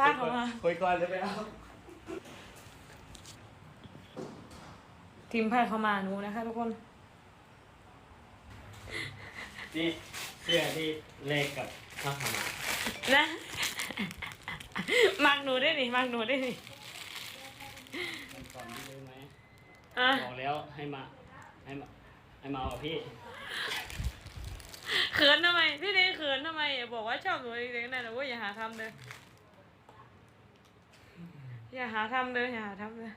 ป้าเขามาคุยก่อนเลยไปเอาทีมไพ่เขามาหนูนะคะทุกคน นี่เสื้อที่เลขกับข้าวขามานะมักหนูได้ดิมักหนูได้ดิมันก่อนที่เลยไหมอะบอกแล้วให้มาให้มาให้มาเอากับพี่เขินทำไมพี่เนยเขินทำไมอย่าบอกว่าชอบหนูเด็กๆนั่นนะเว่าอย่าหาทำเลย อย่าหาทำเลยอย่าหาทำเลย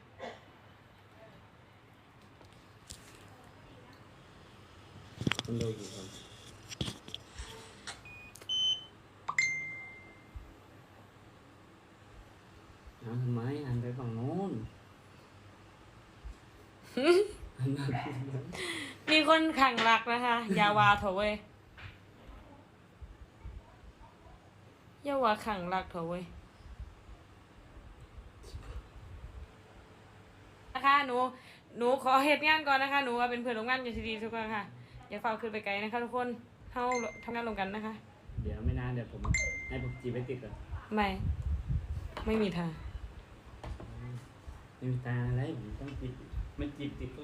คุณดูกี่คนหันทำไมหันไปฝั่งโน้นหันมาฝั่งโน้นมีคนขังรักนะคะอยาวาเถอะเว้ยอยาวาขังรักเถอะเว้ย นะคะหนูหนูขอเหตุงานก่อนนะคะหนูว่าเป็นเพื่อนร่วมงานอยู่ที่ดีทุกคนค่ะอย่าเฝ้าขึ้นไปไกลนะคะทุกคนเข้าทำงานรวมกันนะคะ เดี๋ยวไม่นานเดี๋ยวผมให้ผมจีบไปติดก่อนไม่ ไม่มีทางไม่มีตาอะไรผมต้องจีบไม่จีบติดก็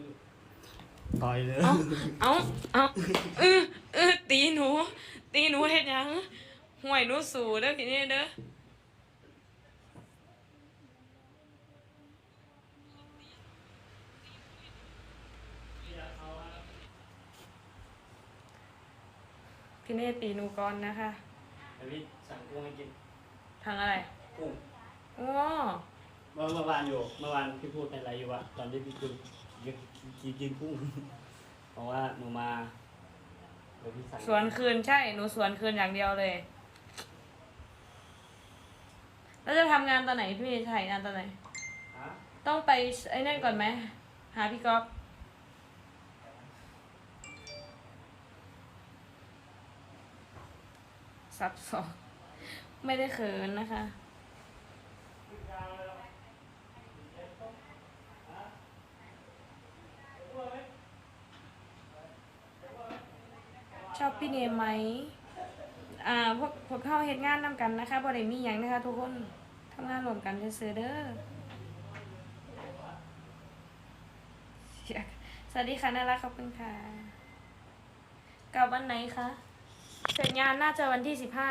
ต่อยเลยเอาเอาเอาเออเออตีหนู ตีหนูเห็นยังห่วยหนูสูเด้อพี่นี่เด้อ พี่เน่ตีหนูก่อนนะคะไอพี่สั่งกุ้งให้กินทางอะไรกุ้งอ๋อเมื่อเมื่อวานอยู่เมื่อวานพี่พูดในอะไรอยู่วะตอนที่พี่กินกินกินกินกุ้งเพราะว่าหนูมาเดี๋ยวพี่สั่งสวนคืนใช่ หนูสวนคืนอย่างเดียวเลย แล้วจะทำงานตอนไหนพี่ถ่ายงานตอนไหน ฮะต้องไปไอ้นั่นก่อนไหมหาพี่ก๊อฟ ซับซ้อนไม่ได้เขินนะคะ ชอบพี่เนมไหมอ่าพวกพวกเข้าเฮ็ดงานนำกันนะคะบ่ได้มีหยังนะคะ ทุกคนทำงานรวมกันซื่อเด้อสวัสดีค่ะน่ารักขอบคุณค่ะกลับวันไหนคะ เสร็จงานน่าจะวันที่สิบห้า